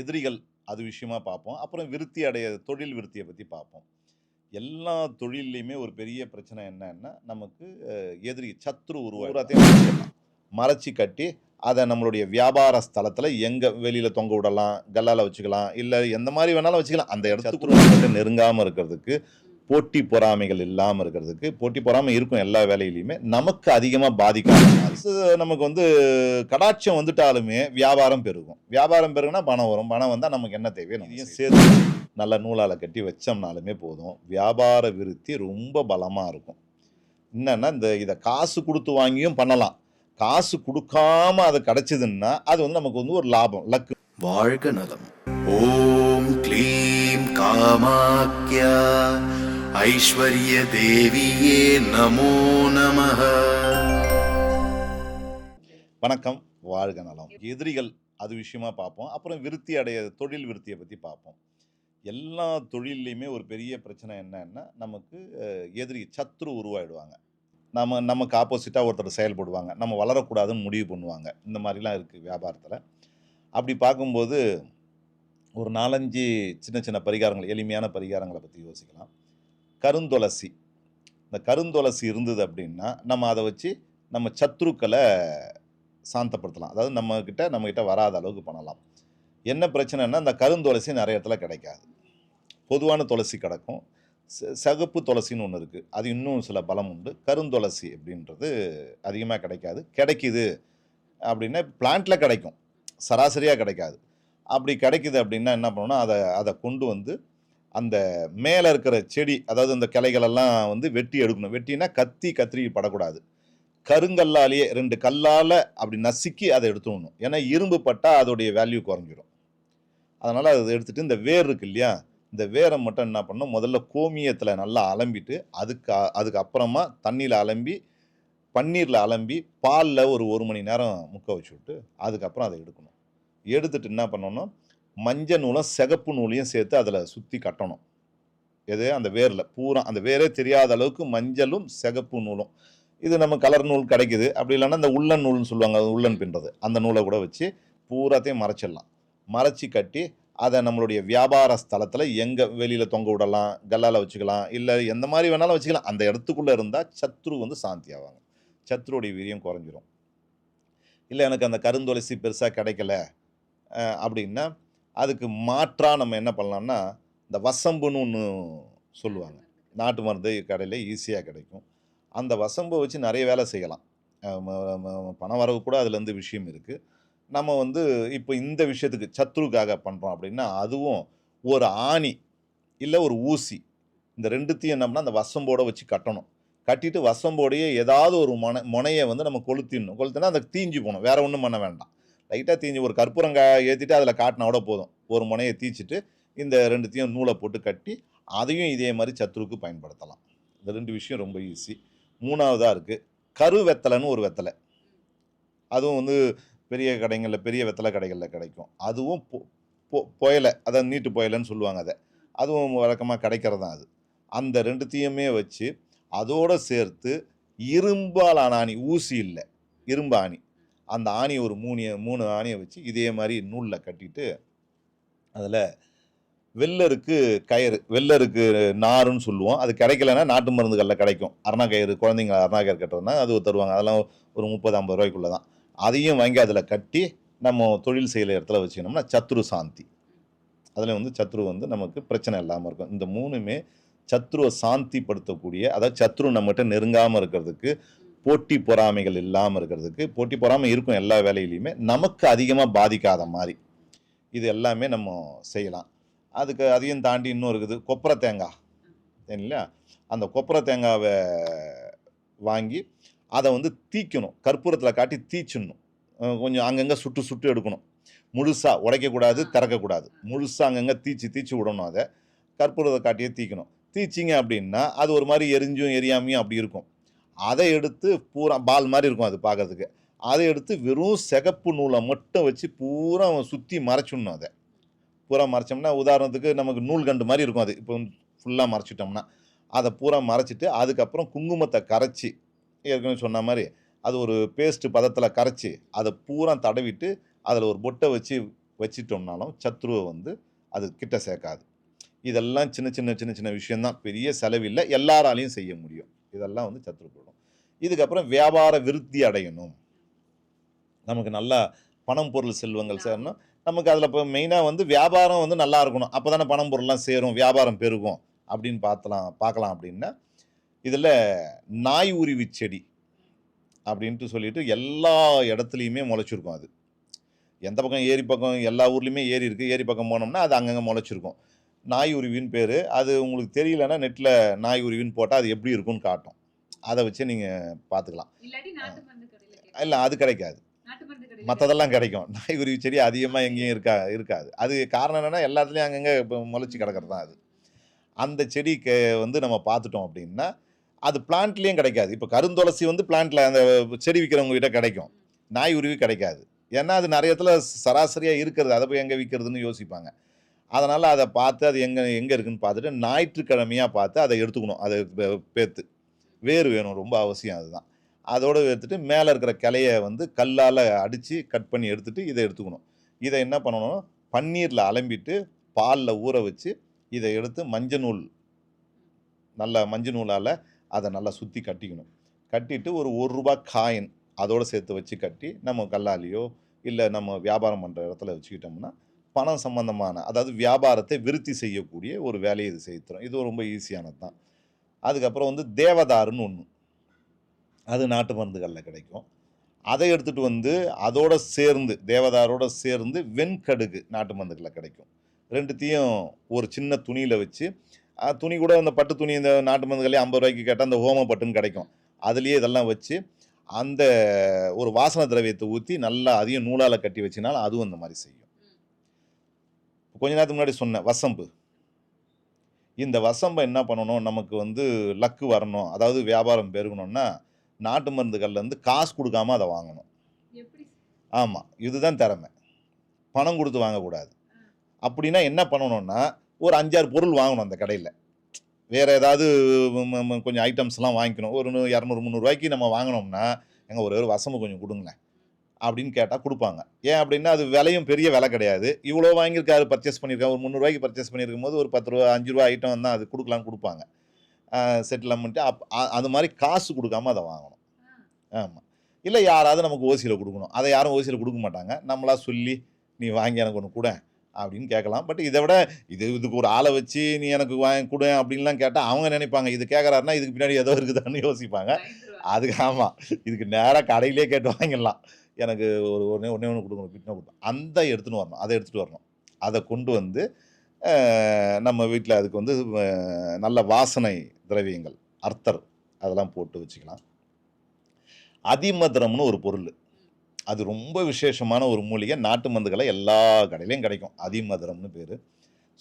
எதிரிகள் அது விஷயமா பார்ப்போம். அப்புறம் விருத்தி அடைய தொழில் விருத்தியை பற்றி பார்ப்போம். எல்லா தொழில்லையுமே ஒரு பெரிய பிரச்சனை என்னன்னா நமக்கு எதிரி சத்ரு உருவாத்தையும் மறைச்சி கட்டி அதை நம்மளுடைய வியாபார ஸ்தலத்தில் எங்கே வெளியில் தொங்க விடலாம் கல்லால் வச்சுக்கலாம் இல்லை எந்த மாதிரி வேணாலும் வச்சுக்கலாம். அந்த இடத்துக்கு நெருங்காமல் இருக்கிறதுக்கு போட்டி பொறாமைகள் இல்லாமல் இருக்கிறதுக்கு போட்டி பொறாமை இருக்கும் எல்லா வேலையிலையுமே. நமக்கு அதிகமாக பாதிக்காத நமக்கு வந்து கடாட்சம் வந்துட்டாலுமே வியாபாரம் பெருகும். வியாபாரம் பெருகுனா பணம் வரும். பணம் வந்தால் நமக்கு என்ன தேவையோ இதையும் சேர்த்து நல்ல நூலால் கட்டி வச்சோம்னாலுமே போதும். வியாபார விருத்தி ரொம்ப பலமாக இருக்கும். என்னன்னா இந்த இதை காசு கொடுத்து வாங்கியும் பண்ணலாம். காசு கொடுக்காம அது கிடைச்சதுன்னா அது வந்து நமக்கு வந்து ஒரு லாபம் லக்கு. வாழ்க நலம். ஓம் க்ளீம் காமாக்யா. ஐஸ்வர்ய தேவியே நமோ நம வணக்கம் வாழ்க நலம். எதிரிகள் அது விஷயமா பார்ப்போம். அப்புறம் விருத்தி அடைய தொழில் விருத்தியை பற்றி பார்ப்போம். எல்லா தொழில்லையுமே ஒரு பெரிய பிரச்சனை என்னன்னா நமக்கு எதிரி சத்ரு உருவாயிடுவாங்க. நம்ம நமக்கு ஆப்போசிட்டாக ஒருத்தர் செயல்படுவாங்க. நம்ம வளரக்கூடாதுன்னு முடிவு பண்ணுவாங்க. இந்த மாதிரிலாம் இருக்குது வியாபாரத்தில். அப்படி பார்க்கும்போது ஒரு நாலஞ்சு சின்ன சின்ன பரிகாரங்கள் எளிமையான பரிகாரங்களை பற்றி யோசிக்கலாம். கருந்துளசி இந்த கருந்துளசி இருந்தது அப்படின்னா நம்ம அதை வச்சு நம்ம சத்ருக்களை சாந்தப்படுத்தலாம். அதாவது நம்மக்கிட்ட நம்மக்கிட்ட வராத அளவுக்கு பண்ணலாம். என்ன பிரச்சனைன்னா இந்த கருந்துளசி நிறைய இடத்துல கிடைக்காது. பொதுவான துளசி கிடக்கும். ச- சகப்பு துளசின்னு ஒன்று இருக்குது அது இன்னும் சில பலம் உண்டு. கருந்துளசி அப்படின்றது அதிகமாக கிடைக்காது. கிடைக்கிது அப்படின்னா பிளான்ட்டில் கிடைக்கும். சராசரியாக கிடைக்காது. அப்படி கிடைக்கிது அப்படின்னா என்ன பண்ணணும்னா அதை அதை கொண்டு வந்து அந்த மேலே இருக்கிற செடி அதாவது அந்த கிளைகளெல்லாம் வந்து வெட்டி எடுக்கணும். வெட்டினா கத்தி கத்திரி படக்கூடாது. கருங்கல்லாலேயே ரெண்டு கல்லால் அப்படி நசுக்கி அதை எடுத்துடணும். ஏன்னா இரும்பு பட்டால் அதோடைய வேல்யூ குறைஞ்சிடும் அதனால் அதை எடுத்துகிட்டு இந்த வேர் இருக்கு இல்லையா? இந்த வேரை மட்டும் என்ன பண்ணணும்? முதல்ல கோமியத்தில் நல்லா அலம்பிட்டு அதுக்கு அதுக்கப்புறமா அதுக்கு அப்புறமா தண்ணியில் அலம்பி பன்னீரில் அலம்பி பாலில் ஒரு ஒரு மணி நேரம் முக்க வச்சு விட்டு அதுக்கப்புறம் அதை எடுக்கணும். எடுத்துட்டு என்ன பண்ணணும்? மஞ்சள் நூலும் சிகப்பு நூலையும் சேர்த்து அதில் சுற்றி கட்டணும். எது? அந்த வேரில். பூரா அந்த வேரே தெரியாத அளவுக்கு மஞ்சளும் சிகப்பு நூலும். இது நம்ம கலர் நூல் கிடைக்குது. அப்படி இல்லைன்னா இந்த உள்ளன் நூல்னு சொல்லுவாங்க அது உள்ளன் பின்றது. அந்த நூலை கூட வச்சு பூராத்தையும் மறைச்சிடலாம். மறைச்சி கட்டி அதை நம்மளுடைய வியாபார ஸ்தலத்தில் எங்கே வெளியில் தொங்க விடலாம் கல்லால் வச்சுக்கலாம் இல்லை எந்த மாதிரி வேணாலும் வச்சுக்கலாம். அந்த இடத்துக்குள்ளே இருந்தால் சத்ரு வந்து சாந்தி ஆவாங்க. சத்ருடைய வீரியம் குறைஞ்சிரும். இல்லை எனக்கு அந்த கருந்துளசி பெருசாக கிடைக்கல அப்படின்னா அதுக்கு மாற்றாக நம்ம என்ன பண்ணலாம்னா இந்த வசம்புன்னு ஒன்று சொல்லுவாங்க. நாட்டு மருந்து கடையில் ஈஸியாக கிடைக்கும். அந்த வசம்பை வச்சு நிறைய வேலை செய்யலாம். பண வரவு கூட அதுலேருந்து விஷயம் இருக்குது நம்ம வந்து இப்போ இந்த விஷயத்துக்கு சத்துருக்காக பண்ணுறோம் அப்படின்னா அதுவும் ஒரு ஆணி இல்லை ஒரு ஊசி. இந்த ரெண்டுத்தையும் என்னம்னா அந்த வசம்போடு வச்சு கட்டணும். கட்டிட்டு வசம்போடையே ஏதாவது ஒரு முனை முனையை வந்து நம்ம கொளுத்திடணும். கொளுத்தினா அந்த தீஞ்சு போகணும். வேறு ஒன்றும் பண்ண வேண்டாம். லைட்டாக தீஞ்சு ஒரு கற்பூரங்க ஏற்றிட்டு அதில் காட்டினா கூட போதும். ஒரு முனையை தீச்சிட்டு இந்த ரெண்டுத்தையும் நூலை போட்டு கட்டி அதையும் இதே மாதிரி சத்துருக்கு பயன்படுத்தலாம். இந்த ரெண்டு விஷயம் ரொம்ப ஈஸி மூணாவதாக இருக்குது கரு வெத்தலைன்னு ஒரு வெத்தலை. அதுவும் வந்து பெரிய கடைகளில் பெரிய வெத்தலை கடைகளில் கிடைக்கும். அதுவும் பொ- புயலை அதை நீட்டு புயலைன்னு சொல்லுவாங்க அதை. அதுவும் வழக்கமாக கிடைக்கிறது தான் அது. அந்த ரெண்டுத்தையுமே வச்சு அதோட சேர்த்து இரும்பாலான ஆணி ஊசி இல்லை. இரும்பாணி அந்த ஆணி ஒரு மூணு மூணு ஆணியை வச்சு இதே மாதிரி நூலில் கட்டிட்டு அதில் வெள்ளருக்கு கயிறு வெள்ளருக்கு நாருன்னு சொல்லுவோம். அது கிடைக்கலன்னா நாட்டு மருந்துகளில் கிடைக்கும். அருணா கயிறு குழந்தைங்க அருணா கயிறு கட்டுறதுனா அது தருவாங்க. அதெல்லாம் ஒரு முப்பது ஐம்பது ரூபாய்க்குள்ளே தான் அதையும் வாங்கி அதில் கட்டி நம்ம தொழில் செய்கிற இடத்துல வச்சுக்கணும்னா சத்ரு சாந்தி. அதில் வந்து சத்ரு வந்து நமக்கு பிரச்சனை இல்லாமல் இருக்கும். இந்த மூணுமே சத்ருவை சாந்திப்படுத்தக்கூடிய அதாவது சத்ரு நம்மகிட்ட நெருங்காமல் இருக்கிறதுக்கு போட்டி பொறாமைகள் இல்லாமல் இருக்கிறதுக்கு போட்டி பொறாமை இருக்கும் எல்லா வேலையிலையுமே நமக்கு அதிகமாக பாதிக்காத மாதிரி இது எல்லாமே நம்ம செய்யலாம். அதுக்கு அதையும் தாண்டி இன்னும் இருக்குது கொப்பரை தேங்காய். சரிங்களா அந்த கொப்பரை தேங்காவை வாங்கி அதை வந்து தீக்கணும். கற்பூரத்தில் காட்டி தீச்சிடணும். கொஞ்சம் அங்கங்கே சுட்டு சுட்டு எடுக்கணும். முழுசாக உடைக்கக்கூடாது திறக்கக்கூடாது முழுசாக அங்கங்கே தீச்சு தீச்சு விடணும் அதை. கற்பூரத்தை காட்டியே தீக்கணும். தீச்சிங்க அப்படின்னா அது ஒரு மாதிரி எரிஞ்சும் எரியாமையும் அப்படி இருக்கும். அதை எடுத்து பூரா பால் மாதிரி இருக்கும் அது பார்க்கறதுக்கு. அதை எடுத்து வெறும் சிகப்பு நூலை மட்டும் வச்சு பூரா சுற்றி மறைச்சிடணும் அதை. பூரா மறைச்சோம்னா உதாரணத்துக்கு நமக்கு நூல் கண்டு மாதிரி இருக்கும் அது. இப்போ ஃபுல்லாக மறைச்சிட்டோம்னா அதை பூரா மறைச்சிட்டு அதுக்கப்புறம் குங்குமத்தை கரைச்சி ஏற்கனவே சொன்ன மாதிரி அது ஒரு பேஸ்ட் பதத்தில் கரைச்சி அதை பூரா தடவிட்டு அதில் ஒரு பொட்டை வச்சு வச்சிட்டோம்னாலும் சத்ருவை வந்து அது கிட்ட சேர்க்காது. இதெல்லாம் சின்ன சின்ன சின்ன சின்ன விஷயம்தான். பெரிய செலவில்லை எல்லாராலையும் செய்ய முடியும். இதெல்லாம் வந்து சத்ரு போடும் இதுக்கப்புறம் வியாபார விருத்தி அடையணும். நமக்கு நல்லா பணம் பொருள் செல்வங்கள் சேரணும். நமக்கு அதில் இப்போ மெயினாக வந்து வியாபாரம் வந்து நல்லா இருக்கணும். அப்போ தானே பணம் பொருள்லாம் சேரும் வியாபாரம் பெருகும் அப்படின்னு பார்த்தலாம் பார்க்கலாம் அப்படின்னா இதில் நாய் உருவி செடி அப்படின்ட்டு சொல்லிட்டு எல்லா இடத்துலையுமே முளைச்சிருக்கும் அது. எந்த பக்கம் ஏரி பக்கம் எல்லா ஊர்லேயுமே ஏரி இருக்குது ஏரி பக்கம் போனோம்னா அது அங்கங்கே முளைச்சிருக்கும். நாய் உருவின்னு பேர். அது உங்களுக்கு தெரியலன்னா நெட்டில் நாய் உருவின்னு போட்டால் அது எப்படி இருக்கும்னு காட்டும். அதை வச்சு நீங்கள் பார்த்துக்கலாம். இல்லை அது கிடைக்காது. மற்றதெல்லாம் கிடைக்கும். நாய் உருவி செடி அதிகமாக எங்கேயும் இருக்கா இருக்காது. அது காரணம் என்னென்னா எல்லாத்துலேயும் அங்கங்கே இப்போ முளைச்சி கிடக்கிறது தான் அது. அந்த செடிக்கு வந்து நம்ம பார்த்துட்டோம் அப்படின்னா அது பிளான்ட்லேயும் கிடைக்காது. இப்போ கருந்துளசி வந்து பிளான்ட்டில் அந்த செடி விற்கிறவங்க கிட்ட கிடைக்கும். நாய் உருவி கிடைக்காது. ஏன்னா அது நிறைய இடத்துல சராசரியாக இருக்கிறது. அதை போய் எங்கே விற்கிறதுன்னு யோசிப்பாங்க. அதனால் அதை பார்த்து அது எங்கே எங்கே இருக்குதுன்னு பார்த்துட்டு ஞாயிற்றுக்கிழமையாக பார்த்து அதை எடுத்துக்கணும். அதை பேத்து. வேர் வேணும் ரொம்ப அவசியம் அதுதான். அதோடு எடுத்துகிட்டு மேலே இருக்கிற கிளையை வந்து கல்லால் அடித்து கட் பண்ணி எடுத்துகிட்டு இதை எடுத்துக்கணும். இதை என்ன பண்ணணும்? பன்னீரில் அலம்பிட்டு பாலில் ஊற வச்சு இதை எடுத்து மஞ்சள் நூல் நல்ல மஞ்சள் நூலால் அதை நல்லா சுற்றி கட்டிக்கணும். கட்டிட்டு ஒரு ஒரு ரூபா காயின் அதோடு சேர்த்து வச்சு கட்டி நம்ம கல்லாலேயோ இல்லை நம்ம வியாபாரம் பண்ணுற இடத்துல வச்சுக்கிட்டோம்னா பணம் சம்பந்தமான அதாவது வியாபாரத்தை விருத்தி செய்யக்கூடிய ஒரு வேலையை இது செய்துறோம் இது ரொம்ப ஈஸியானது தான். அதுக்கப்புறம் வந்து தேவதாருன்னு ஒன்று அது நாட்டு மருந்துகளில் கிடைக்கும். அதை எடுத்துகிட்டு வந்து அதோட சேர்ந்து தேவதாரோட சேர்ந்து வெண்கடுகு நாட்டு மருந்துகளில் கிடைக்கும். ரெண்டுத்தையும் ஒரு சின்ன துணியில் வச்சு துணி கூட அந்த பட்டு துணி இந்த நாட்டு மருந்துகளே ஐம்பது ரூபாய்க்கு கேட்டால் அந்த ஹோம பட்டுன்னு கிடைக்கும். அதுலேயே இதெல்லாம் வச்சு அந்த ஒரு வாசன திரவியத்தை ஊற்றி நல்லா அதையும் நூலால் கட்டி வச்சினாலும் அதுவும் அந்த மாதிரி செய்யும். கொஞ்ச நேரத்துக்கு முன்னாடி சொன்னேன் வசம்பு. இந்த வசம்பை என்ன பண்ணணும்? நமக்கு வந்து லக்கு வரணும். அதாவது வியாபாரம் பெருகணும்னா நாட்டு மருந்துகள்லேருந்து காசு கொடுக்காம அதை வாங்கணும். ஆமாம் இதுதான் திறமை. பணம் கொடுத்து வாங்கக்கூடாது. அப்படின்னா என்ன பண்ணணும்னா ஒரு அஞ்சாறு பொருள் வாங்கணும் அந்த கடையில். வேறு ஏதாவது கொஞ்சம் ஐட்டம்ஸ்லாம் வாங்கிக்கணும். ஒரு இரநூறு முந்நூறுரூவாய்க்கு நம்ம வாங்கினோம்னா எங்கள் ஒரு ஒரு வசம்பு கொஞ்சம் கொடுங்களேன். அப்படின்னு கேட்டால் கொடுப்பாங்க. ஏன் அப்படின்னா அது விலையும் பெரிய விலை கிடையாது. இவ்வளோ வாங்கியிருக்காரு பர்ச்சேஸ் பண்ணியிருக்காரு ஒரு முந்நூறுவாய்க்கு பர்ச்சேஸ் பண்ணியிருக்கும் போது ஒரு பத்து ரூபா அஞ்சு ரூபா ஐட்டம் தான் அது கொடுக்கலான்னு கொடுப்பாங்க. செட்டில்மெண்ட்டு அப் அ- அது மாதிரி காசு கொடுக்காம அதை வாங்கணும். ஆமாம் இல்லை யாராவது நமக்கு ஓசியில் கொடுக்கணும். அதை யாரும் ஓசியில் கொடுக்க மாட்டாங்க. நம்மளா சொல்லி நீ வாங்கி எனக்கு ஒன்று கூட அப்படின்னு கேட்கலாம். பட் இதை விட இது இதுக்கு ஒரு ஆளை வச்சு நீ எனக்கு வாங்கி கொடு அப்படின்லாம் கேட்டால் அவங்க நினைப்பாங்க இது கேட்குறாருன்னா இதுக்கு பின்னாடி ஏதோ இருக்குதான்னு யோசிப்பாங்க. அதுக்கு ஆமாம் இதுக்கு நேராக கடையிலே கேட்டு வாங்கிடலாம். எனக்கு ஒரு ஒன்றே ஒன்றே ஒன்று கொடுக்கணும் பிட்னா கொடுப்போம் அந்த எடுத்துன்னு வரணும் அதை எடுத்துகிட்டு வரணும். அதை கொண்டு வந்து நம்ம வீட்டில் அதுக்கு வந்து நல்ல வாசனை திரவியங்கள் அர்த்தர் அதெல்லாம் போட்டு வச்சுக்கலாம். அதிமதுரம்னு ஒரு பொருள். அது ரொம்ப விசேஷமான ஒரு மூலிகை. நாட்டு மருந்துகளை எல்லா கடையிலையும் கிடைக்கும். அதிமதுரம்னு பேர்.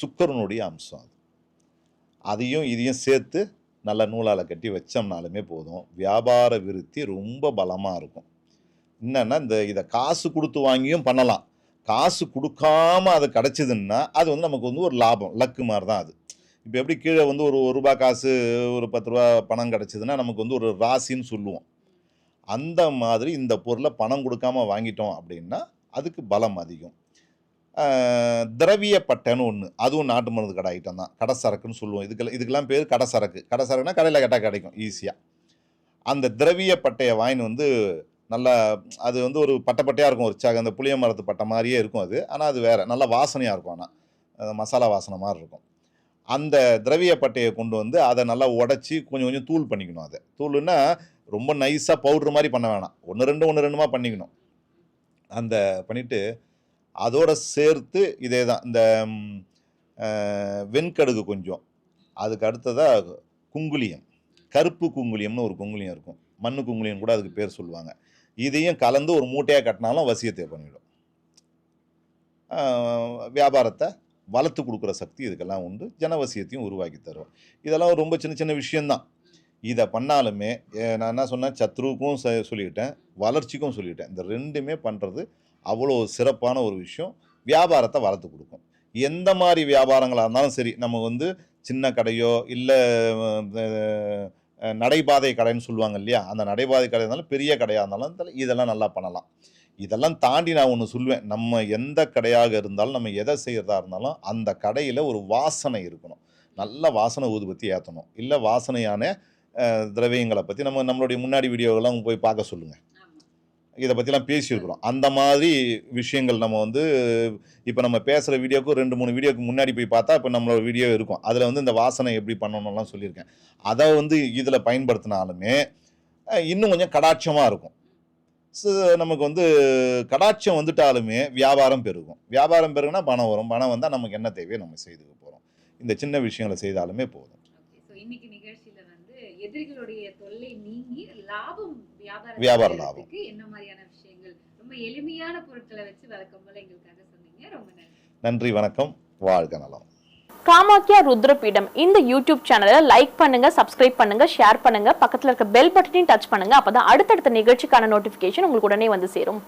சுக்கரனுடைய அம்சம் அது. அதையும் இதையும் சேர்த்து நல்ல நூலால் கட்டி வச்சோம்னாலுமே போதும். வியாபார விருத்தி ரொம்ப பலமாக இருக்கும். என்னென்னா இந்த இதை காசு கொடுத்து வாங்கியும் பண்ணலாம். காசு கொடுக்காம அது கிடச்சிதுன்னா அது வந்து நமக்கு வந்து ஒரு லாபம். லக்கு மாதிரி தான் அது. இப்போ எப்படி கீழே வந்து ஒரு ஒரு ரூபாய் காசு ஒரு பத்து ரூபா பணம் கிடச்சிதுன்னா நமக்கு வந்து ஒரு ராசின்னு சொல்லுவோம். அந்த மாதிரி இந்த பொருளை பணம் கொடுக்காம வாங்கிட்டோம் அப்படின்னா அதுக்கு பலம் அதிகம். திரவிய பட்டைன்னு ஒன்று அதுவும் நாட்டு மருந்து கடை ஐட்டம் தான். கடை சரக்குன்னு சொல்லுவோம். இதுக்கெல்லாம் இதுக்கெல்லாம் பேர் கடை சரக்கு. கடை சரக்குனா கடையில் கேட்டால் கிடைக்கும் ஈஸியாக அந்த திரவிய பட்டையை வாங்கின்னு வந்து நல்லா அது வந்து ஒரு பட்டப்பட்டையாக இருக்கும் ஒரு சக அந்த புளிய மரத்து பட்டை மாதிரியே இருக்கும் அது. ஆனால் அது வேறு. நல்லா வாசனையாக இருக்கும் ஆனால் மசாலா வாசனை மாதிரி இருக்கும். அந்த திரவிய பட்டையை கொண்டு வந்து அதை நல்லா உடச்சி கொஞ்சம் கொஞ்சம் தூள் பண்ணிக்கணும் அதை. தூள்னா ரொம்ப நைஸாக பவுட்ரு மாதிரி பண்ண வேணாம். ஒன்று ரெண்டு ஒன்று ரெண்டுமா பண்ணிக்கணும். அந்த பண்ணிவிட்டு அதோட சேர்த்து இதே தான். இந்த வெண்கடுகு கொஞ்சம். அதுக்கு அடுத்ததாக குங்குலியம் கருப்பு குங்குலியம்னு ஒரு குங்குலியம் இருக்கும். மண்ணு குங்குலியம் கூட அதுக்கு பேர் சொல்லுவாங்க. இதையும் கலந்து ஒரு மூட்டையாக கட்டினாலும் வசியத்தை பண்ணிவிடும் வியாபாரத்தை வளர்த்து கொடுக்குற சக்தி இதுக்கெல்லாம் உண்டு. ஜனவசியத்தையும் உருவாக்கி தரும். இதெல்லாம் ரொம்ப சின்ன சின்ன விஷயந்தான் இதை பண்ணாலுமே நான் என்ன சொன்னேன்? சத்ருவுக்கும் ச- வளர்ச்சிக்கும் சொல்லிட்டேன். இந்த ரெண்டுமே பண்ணுறது அவ்வளோ சிறப்பான ஒரு விஷயம். வியாபாரத்தை வளர்த்து கொடுக்கும். எந்த மாதிரி வியாபாரங்களாக இருந்தாலும் சரி நம்ம வந்து சின்ன கடையோ இல்லை நடைபாதை கடைன்னு சொல்லுவாங்க இல்லையா? அந்த நடைபாதை கடை இருந்தாலும் பெரிய கடையாக இருந்தாலும் இதெல்லாம் நல்லா பண்ணலாம். இதெல்லாம் தாண்டி நான் ஒன்று சொல்லுவேன். நம்ம எந்த கடையாக இருந்தாலும் நம்ம எதை செய்கிறதா இருந்தாலும் அந்த கடையில் ஒரு வாசனை இருக்கணும். நல்ல வாசனை ஊதுபத்தி ஏற்றணும் இல்லை வாசனையான திரவியங்களை பற்றி நம்ம நம்மளுடைய முன்னாடி வீடியோவெல்லாம் போய் பார்க்க சொல்லுங்கள் இதை பற்றிலாம் பேசியிருக்கிறோம். அந்த மாதிரி விஷயங்கள் நம்ம வந்து இப்போ நம்ம பேசுகிற வீடியோக்கு ரெண்டு மூணு வீடியோக்கு முன்னாடி போய் பார்த்தா இப்போ நம்மளோட வீடியோ இருக்கும். அதில் வந்து இந்த வாசனை எப்படி பண்ணணும்லாம் சொல்லியிருக்கேன். அதை வந்து இதில் பயன்படுத்தினாலுமே இன்னும் கொஞ்சம் கடாட்சமாக இருக்கும். நமக்கு வந்து கடாட்சம் வந்துட்டாலுமே வியாபாரம் பெருகும். வியாபாரம் பெருகுனா பணம் வரும். பணம் வந்தால் நமக்கு என்ன தேவையோ நம்ம செய்துக்க போகிறோம் இந்த சின்ன விஷயங்களை செய்தாலுமே போதும். இன்னைக்கு நிகழ்ச்சியில வந்து எதிரிகளுடைய தொல்லை நீங்கி லாபம் வியாபார செய்யறதுக்கு என்ன மாதிரியான விஷயங்கள் ரொம்ப எளிமையான பொருட்களை வச்சு வழக்கம் போல எங்களுக்காக சொன்னீங்க. ரொம்ப நன்றி. நன்றி வணக்கம். வாழ்க நலம். காமாக்கியா ருத்ரபீடம் இந்த யூடியூப் சேனலை லைக் பண்ணுங்க சப்ஸ்கிரைப் பண்ணுங்க ஷேர் பண்ணுங்க பக்கத்துல இருக்க பெல் பட்டனையும் டச் பண்ணுங்க அப்பதான் அடுத்தடுத்த நிகழ்ச்சிக்கான நோட்டிபிகேஷன் உங்களுக்கு உடனே வந்து சேரும்.